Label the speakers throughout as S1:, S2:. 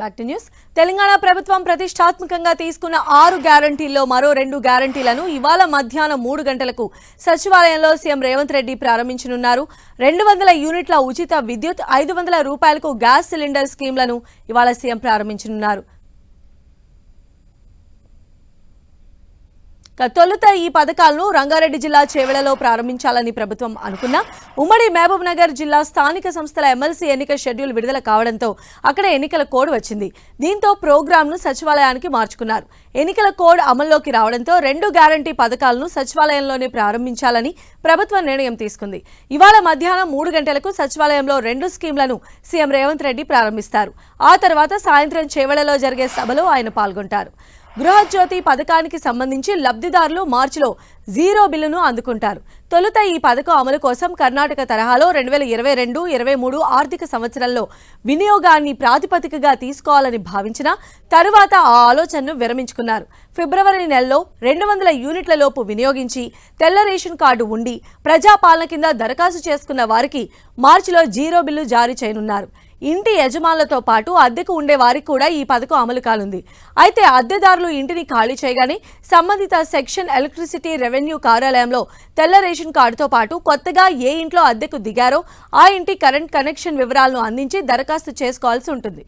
S1: Back to news Telangana ప్రభుత్వం ప్రతిష్టాత్మకంగా తీసుకున్న ఆరు గ్యారంటీల్లో మరో రెండు గ్యారంటీలను ఇవాళ మధ్యాహ్నం మూడు గంటలకు సచివాలయంలో సీఎం రేవంత్ రెడ్డి ప్రారంభించనున్నారు. రెండు వందల యూనిట్ల ఉచిత విద్యుత్ ఐదు వందల రూపాయలకు గ్యాస్ సిలిండర్ స్కీమ్లను ఇవాళ సీఎం ప్రారంభించనున్నారు. తొలుత ఈ పథకాలను రంగారెడ్డి జిల్లా చేవెళ్ళలో ప్రారంభించాలని ప్రభుత్వం అనుకున్నా. ఉమ్మడి మహబూబ్ నగర్ జిల్లా స్థానిక సంస్థల ఎమ్మెల్సీ ఎన్నిక షెడ్యూల్ విడుదల కావడంతో అక్కడ ఎన్నికల కోడ్ వచ్చింది. దీంతో ప్రోగ్రాంను సచివాలయానికి మార్చుకున్నారు. ఎన్నికల కోడ్ అమల్లోకి రావడంతో రెండు గ్యారంటీ పథకాలను సచివాలయంలోనే ప్రారంభించాలని ప్రభుత్వం నిర్ణయం తీసుకుంది. ఇవాళ మధ్యాహ్నం మూడు గంటలకు సచివాలయంలో రెండు స్కీమ్లను సీఎం రేవంత్ రెడ్డి ప్రారంభిస్తారు. ఆ తర్వాత సాయంత్రం చేవెళ్ళలో జరిగే సభలో ఆయన పాల్గొంటారు. గృహజ్యోతి పథకానికి సంబంధించి లబ్ధిదారులు మార్చిలో జీరో బిల్లును అందుకుంటారు. తొలుత ఈ పథకం అమలు కోసం కర్ణాటక తరహాలో రెండు వేల ఇరవై రెండు ఇరవై మూడు ఆర్థిక సంవత్సరంలో వినియోగాన్ని ప్రాతిపదికగా తీసుకోవాలని భావించిన తరువాత ఆ ఆలోచనను విరమించుకున్నారు. ఫిబ్రవరి నెలలో రెండు వందల యూనిట్ల లోపు వినియోగించి తెల్ల రేషన్ కార్డు ఉండి ప్రజాపాలన కింద దరఖాస్తు చేసుకున్న వారికి మార్చిలో జీరో బిల్లు జారీ చేయనున్నారు. ఇంటి యజమానులతో పాటు అద్దెకు ఉండే వారికి కూడా ఈ పథకం అమలు కానుంది. అయితే అద్దెదారులు ఇంటిని ఖాళీ చేయగానే సంబంధిత సెక్షన్ ఎలక్ట్రిసిటీ రెవెన్యూ కార్యాలయంలో తెల్ల రేషన్ కార్డుతో పాటు కొత్తగా ఏ ఇంట్లో అద్దెకు దిగారో ఆ ఇంటి కరెంట్ కనెక్షన్ వివరాలను అందించి దరఖాస్తు చేసుకోవాల్సి ఉంటుంది.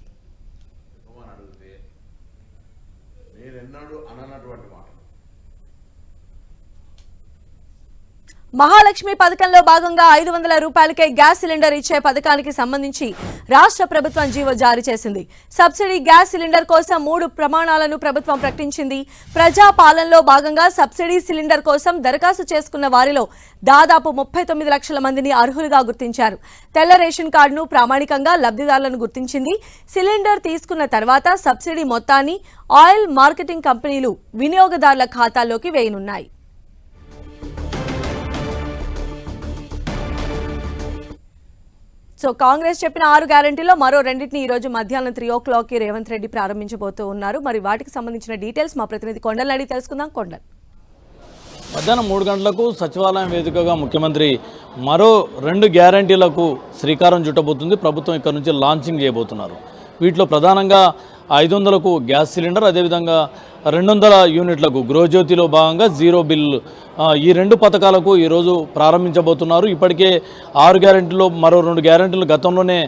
S1: మహాలక్ష్మి పథకంలో భాగంగా ఐదు వందల రూపాయలకే గ్యాస్ సిలిండర్ ఇచ్చే పథకానికి సంబంధించి రాష్ట్ర ప్రభుత్వం జీవో జారీ చేసింది. సబ్సిడీ గ్యాస్ సిలిండర్ కోసం మూడు ప్రమాణాలను ప్రభుత్వం ప్రకటించింది. ప్రజా పాలనలో భాగంగా సబ్సిడీ సిలిండర్ కోసం దరఖాస్తు చేసుకున్న వారిలో దాదాపు ముప్పై తొమ్మిది లక్షల మందిని అర్హులుగా గుర్తించారు. తెల్ల రేషన్ కార్డును ప్రామాణికంగా లబ్ధిదారులను గుర్తించింది. సిలిండర్ తీసుకున్న తర్వాత సబ్సిడీ మొత్తాన్ని ఆయిల్ మార్కెటింగ్ కంపెనీలు వినియోగదారుల ఖాతాల్లోకి వేయనున్నాయి. సో కాంగ్రెస్ చెప్పిన ఆరు గ్యారంటీలో మరో రెండింటిని ఈ రోజు మధ్యాహ్నం త్రీ ఓ క్లాక్కి రేవంత్ రెడ్డి ప్రారంభించబోతూ ఉన్నారు. మరి వాటికి సంబంధించిన డీటెయిల్స్ మా ప్రతినిధి కొండల్ అడిగి తెలుసుకుందాం. కొండల్.
S2: మధ్యాహ్నం మూడు గంటలకు సచివాలయం వేదికగా ముఖ్యమంత్రి మరో రెండు గ్యారంటీలకు శ్రీకారం చుట్టబోతుంది. ప్రభుత్వం ఇక్కడ నుంచి లాంచింగ్ చేయబోతున్నారు. వీటిలో ప్రధానంగా ఐదు వందలకు గ్యాస్ సిలిండర్ అదేవిధంగా రెండు వందల యూనిట్లకు గృహజ్యోతిలో భాగంగా జీరో బిల్. ఈ రెండు పథకాలకు ఈరోజు ప్రారంభించబోతున్నారు. ఇప్పటికే ఆరు గ్యారెంటీలో మరో రెండు గ్యారెంటీలు గతంలోనే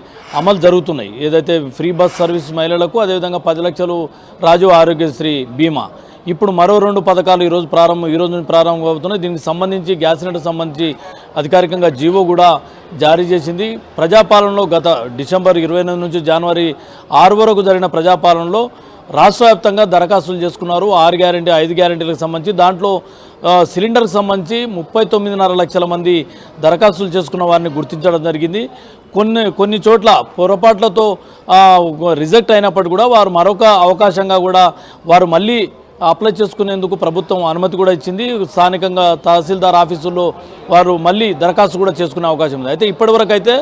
S2: అమలు జరుగుతున్నాయి. ఏదైతే ఫ్రీ బస్ సర్వీస్ మహిళలకు అదేవిధంగా పది లక్షలు రాజు ఆరోగ్యశ్రీ బీమా. ఇప్పుడు మరో రెండు పథకాలు ఈరోజు ప్రారంభం ఈరోజు నుంచి ప్రారంభం అవుతున్నాయి దీనికి సంబంధించి గ్యాస్ సిలిండర్ సంబంధించి అధికారికంగా జీవో కూడా జారీ చేసింది. ప్రజాపాలనలో గత డిసెంబర్ ఇరవై ఎనిమిది నుంచి జనవరి ఆరు వరకు జరిగిన ప్రజాపాలనలో రాష్ట్ర వ్యాప్తంగా దరఖాస్తులు చేసుకున్నారు. ఆరు గ్యారెంటీ ఐదు గ్యారెంటీలకు సంబంధించి. దాంట్లో సిలిండర్కి సంబంధించి ముప్పై తొమ్మిదిన్నర లక్షల మంది దరఖాస్తులు చేసుకున్న వారిని గుర్తించడం జరిగింది. కొన్ని కొన్ని చోట్ల పొరపాట్లతో రిజెక్ట్ అయినప్పటికీ కూడా వారు మరొక అవకాశంగా కూడా వారు మళ్ళీ అప్లై చేసుకునేందుకు ప్రభుత్వం అనుమతి కూడా ఇచ్చింది. స్థానికంగా తహసీల్దార్ ఆఫీసుల్లో వారు మళ్ళీ దరఖాస్తు కూడా చేసుకునే అవకాశం ఉంది. అయితే ఇప్పటివరకు అయితే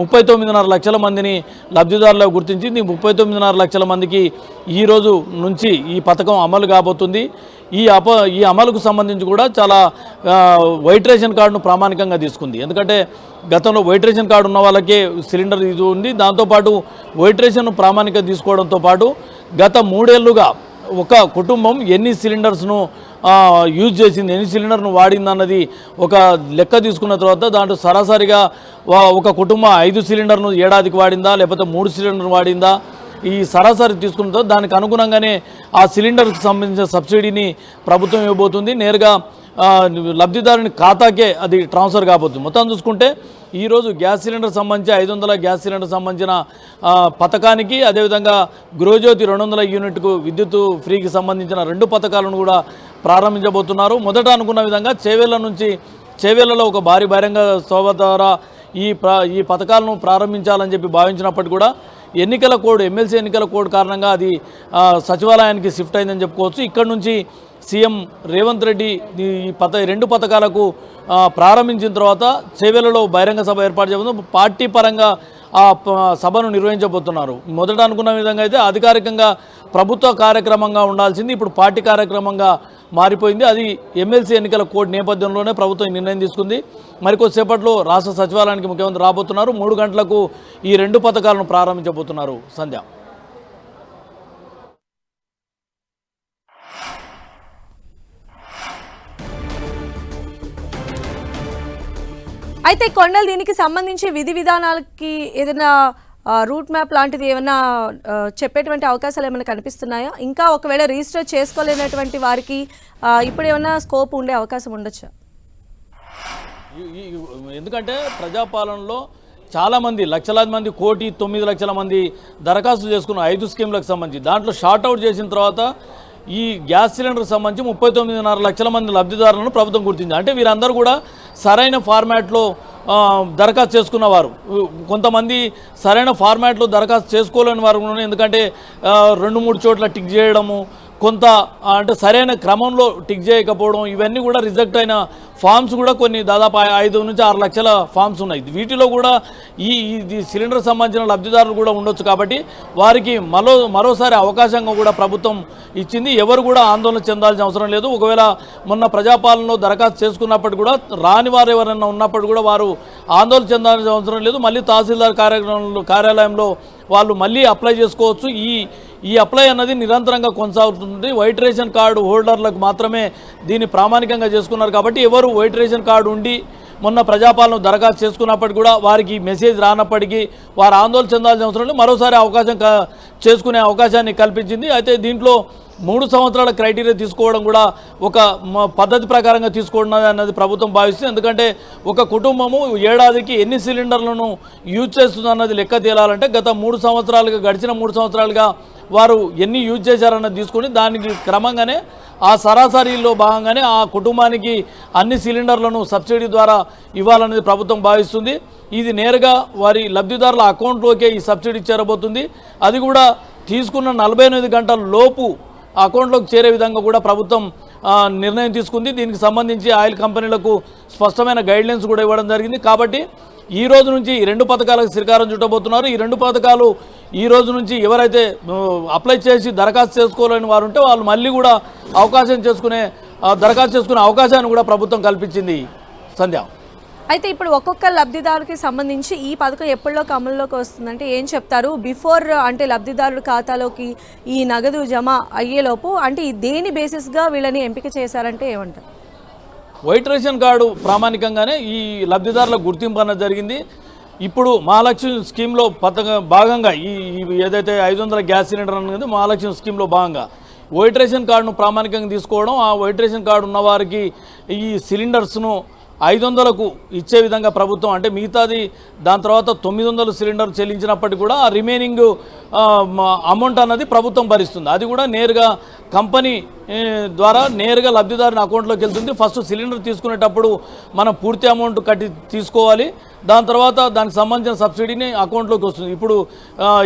S2: ముప్పై తొమ్మిదిన్నర లక్షల మందిని లబ్ధిదారులుగా గుర్తించింది. ముప్పై తొమ్మిదిన్నర లక్షల మందికి ఈ రోజు నుంచి ఈ పథకం అమలు కాబోతుంది. ఈ అప ఈ అమలుకు సంబంధించి కూడా చాలా వైట్ రేషన్ కార్డును ప్రామాణికంగా తీసుకుంది. ఎందుకంటే గతంలో వైట్ రేషన్ కార్డు ఉన్న వాళ్ళకే సిలిండర్ ఇది ఉంది. దాంతోపాటు వైట్ రేషన్ ప్రామాణికంగా తీసుకోవడంతో పాటు గత మూడేళ్ళుగా ఒక కుటుంబం ఎన్ని సిలిండర్స్ను యూజ్ చేసింది ఎన్ని సిలిండర్ను వాడింది అన్నది ఒక లెక్క తీసుకున్న తర్వాత దాంట్లో సరాసరిగా ఒక కుటుంబం ఐదు సిలిండర్ను ఏడాదికి వాడిందా లేకపోతే మూడు సిలిండర్ను వాడిందా? ఈ సరాసరి తీసుకున్న తర్వాత దానికి అనుగుణంగానే ఆ సిలిండర్కి సంబంధించిన సబ్సిడీని ప్రభుత్వం ఇవ్వబోతుంది. నేరుగా లబ్ధిదారుని ఖాతాకే అది ట్రాన్స్ఫర్ కాబోతుంది. మొత్తం చూసుకుంటే ఈరోజు గ్యాస్ సిలిండర్ సంబంధించి ఐదు వందల గ్యాస్ సిలిండర్ సంబంధించిన పథకానికి అదేవిధంగా గృహజ్యోతి రెండు వందల యూనిట్కు విద్యుత్ ఫ్రీకి సంబంధించిన రెండు పథకాలను కూడా ప్రారంభించబోతున్నారు. మొదట అనుకున్న విధంగా చేవేళ్ళ నుంచి చేవేళ్ళలో ఒక భారీ బహిరంగ సభ ద్వారా ఈ ఈ పథకాలను ప్రారంభించాలని చెప్పి భావించినప్పటికీ కూడా ఎన్నికల కోడ్ ఎమ్మెల్సీ ఎన్నికల కోడ్ కారణంగా అది సచివాలయానికి షిఫ్ట్ అయిందని చెప్పుకోవచ్చు. ఇక్కడ నుంచి సీఎం రేవంత్ రెడ్డి ఈ పథ రెండు పథకాలకు ప్రారంభించిన తర్వాత చేవేలలో బహిరంగ సభ ఏర్పాటు చేయబోతుంది పార్టీ పరంగా ఆ ప- సభను నిర్వహించబోతున్నారు. మొదట అనుకున్న విధంగా అయితే అధికారికంగా ప్రభుత్వ కార్యక్రమంగా ఉండాల్సింది ఇప్పుడు పార్టీ కార్యక్రమంగా మారిపోయింది. అది ఎమ్మెల్సీ ఎన్నికల కోడ్ నేపథ్యంలోనే ప్రభుత్వం నిర్ణయం తీసుకుంది. మరికొద్దిసేపట్లో రాష్ట్ర సచివాలయానికి ముఖ్యమంత్రి రాబోతున్నారు. మూడు గంటలకు ఈ రెండు పథకాలను ప్రారంభించబోతున్నారు. సంధ్య.
S1: అయితే కొండలు దీనికి సంబంధించి విధి విధానాలకి ఏదైనా రూట్ మ్యాప్ లాంటిది ఏమైనా చెప్పేటువంటి అవకాశాలు ఏమైనా కనిపిస్తున్నాయా? ఇంకా ఒకవేళ రిజిస్టర్ చేసుకోలేనటువంటి వారికి ఇప్పుడు ఏమైనా స్కోప్ ఉండే అవకాశం ఉండొచ్చా?
S2: ఎందుకంటే ప్రజాపాలనలో చాలామంది లక్షలాది మంది కోటి తొమ్మిది లక్షల మంది దరఖాస్తు చేసుకున్న ఐదు స్కీమ్లకు సంబంధించి దాంట్లో షార్ట్అవుట్ చేసిన తర్వాత ఈ గ్యాస్ సిలిండర్కి సంబంధించి ముప్పై తొమ్మిదిన్నర లక్షల మంది లబ్ధిదారులను ప్రభుత్వం గుర్తించింది. అంటే వీరందరూ కూడా సరైన ఫార్మాట్లో దరఖాస్తు చేసుకున్నవారు. కొంతమంది సరైన ఫార్మాట్లో దరఖాస్తు చేసుకోలేని వారు కూడా ఎందుకంటే రెండు మూడు చోట్ల టిక్ చేయడము కొంత అంటే సరైన క్రమంలో టిక్ చేయకపోవడం ఇవన్నీ కూడా రిజెక్ట్ అయిన ఫామ్స్ కూడా కొన్ని దాదాపు ఐదు నుంచి ఆరు లక్షల ఫామ్స్ ఉన్నాయి. వీటిలో కూడా ఈ ఇది సిలిండర్ సంబంధించిన లబ్ధిదారులు కూడా ఉండొచ్చు కాబట్టి వారికి మరో మరోసారి అవకాశంగా కూడా ప్రభుత్వం ఇచ్చింది. ఎవరు కూడా ఆందోళన చెందాల్సిన అవసరం లేదు. ఒకవేళ మొన్న ప్రజాపాలనలో దరఖాస్తు చేసుకున్నప్పుడు కూడా రాని వారు ఎవరైనా ఉన్నప్పుడు కూడా వారు ఆందోళన చెందాల్సిన అవసరం లేదు. మళ్ళీ తహసీల్దార్ కార్యక్రమంలో కార్యాలయంలో వాళ్ళు మళ్ళీ అప్లై చేసుకోవచ్చు. ఈ ఈ అప్లై అన్నది నిరంతరంగా కొనసాగుతుంది. వైట్ రేషన్ కార్డు హోల్డర్లకు మాత్రమే దీన్ని ప్రామాణికంగా చేసుకున్నారు కాబట్టి ఎవరు వైట్ రేషన్ కార్డు ఉండి మొన్న ప్రజాపాలన దరఖాస్తు చేసుకున్నప్పటికీ కూడా వారికి మెసేజ్ రానప్పటికీ వారు ఆందోళన చెందాల్సిన అవసరం లేదు. మరోసారి అవకాశం క- చేసుకునే అవకాశాన్ని కల్పించింది. అయితే దీంట్లో మూడు సంవత్సరాల క్రైటీరియా తీసుకోవడం కూడా ఒక మ- పద్ధతి ప్రకారంగా తీసుకోవడం అన్నది ప్రభుత్వం భావిస్తుంది. ఎందుకంటే ఒక కుటుంబము ఏడాదికి ఎన్ని సిలిండర్లను యూజ్ చేస్తుంది అన్నది లెక్క తేలాలంటే గత మూడు సంవత్సరాలుగా గడిచిన మూడు సంవత్సరాలుగా వారు ఎన్ని యూజ్ చేశారన్నది తీసుకొని దానికి క్రమంగానే ఆ సరాసరిలో భాగంగానే ఆ కుటుంబానికి అన్ని సిలిండర్లను సబ్సిడీ ద్వారా ఇవ్వాలనేది ప్రభుత్వం భావిస్తుంది. ఇది నేరుగా వారి లబ్ధిదారుల అకౌంట్లోకే ఈ సబ్సిడీ చేరబోతుంది. అది కూడా తీసుకున్న నలభై ఎనిమిది గంటల లోపు అకౌంట్లోకి చేరే విధంగా కూడా ప్రభుత్వం నిర్ణయం తీసుకుంది. దీనికి సంబంధించి ఆయిల్ కంపెనీలకు స్పష్టమైన గైడ్లైన్స్ కూడా ఇవ్వడం జరిగింది. కాబట్టి ఈ రోజు నుంచి ఈ రెండు పథకాలకు శ్రీకారం చుట్టబోతున్నారు. ఈ రెండు పథకాలు ఈ రోజు నుంచి ఎవరైతే అప్లై చేసి దరఖాస్తు చేసుకోలేని వారు ఉంటే వాళ్ళు మళ్ళీ కూడా అవకాశం చేసుకునే దరఖాస్తు చేసుకునే అవకాశాన్ని కూడా ప్రభుత్వం కల్పించింది. సంధ్య.
S1: అయితే ఇప్పుడు ఒక్కొక్క లబ్ధిదారుకి సంబంధించి ఈ పథకం ఎప్పటిలోకి అమల్లోకి వస్తుందంటే ఏం చెప్తారు? బిఫోర్ అంటే లబ్ధిదారుడు ఖాతాలోకి ఈ నగదు జమ అయ్యేలోపు అంటే దేని బేసిస్గా వీళ్ళని ఎంపిక చేశారంటే ఏమంటారు?
S2: వైట్ రేషన్ కార్డు ప్రామాణికంగానే ఈ లబ్ధిదారుల గుర్తింపు అన్నది జరిగింది. ఇప్పుడు మహాలక్ష్మి స్కీమ్లో పథకం భాగంగా ఈ ఏదైతే ఐదు వందల గ్యాస్ సిలిండర్ అనేది మహాలక్ష్మి స్కీమ్లో భాగంగా వైట్ రేషన్ కార్డును ప్రామాణికంగా తీసుకోవడం ఆ వైట్ రేషన్ కార్డు ఉన్నవారికి ఈ సిలిండర్స్ను ఐదు వందలకు ఇచ్చే విధంగా ప్రభుత్వం అంటే మిగతాది దాని తర్వాత తొమ్మిది వందలు సిలిండర్ చెల్లించినప్పటికీ కూడా ఆ రిమైనింగ్ అమౌంట్ అన్నది ప్రభుత్వం భరిస్తుంది. అది కూడా నేరుగా కంపెనీ ద్వారా నేరుగా లబ్ధిదారుని అకౌంట్లోకి వెళ్తుంది. ఫస్ట్ సిలిండర్ తీసుకునేటప్పుడు మనం పూర్తి అమౌంట్ కట్టి తీసుకోవాలి. దాని తర్వాత దానికి సంబంధించిన సబ్సిడీని అకౌంట్లోకి వస్తుంది. ఇప్పుడు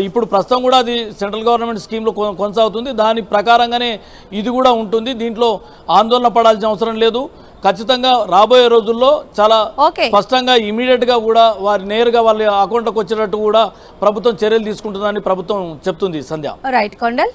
S2: ఇప్పుడు ప్రస్తుతం కూడా అది సెంట్రల్ గవర్నమెంట్ స్కీమ్లో కొనసాగుతుంది. దాని ప్రకారంగానే ఇది కూడా ఉంటుంది. దీంట్లో ఆందోళన పడాల్సిన అవసరం లేదు. ఖచ్చితంగా రాబోయే రోజుల్లో చాలా స్పష్టంగా ఇమీడియట్గా కూడా వారి నేరుగా వాళ్ళ అకౌంట్లోకి వచ్చేటట్టు కూడా ప్రభుత్వం చర్యలు తీసుకుంటుందని ప్రభుత్వం చెప్తుంది సంధ్య.
S1: రైట్ కొండల్.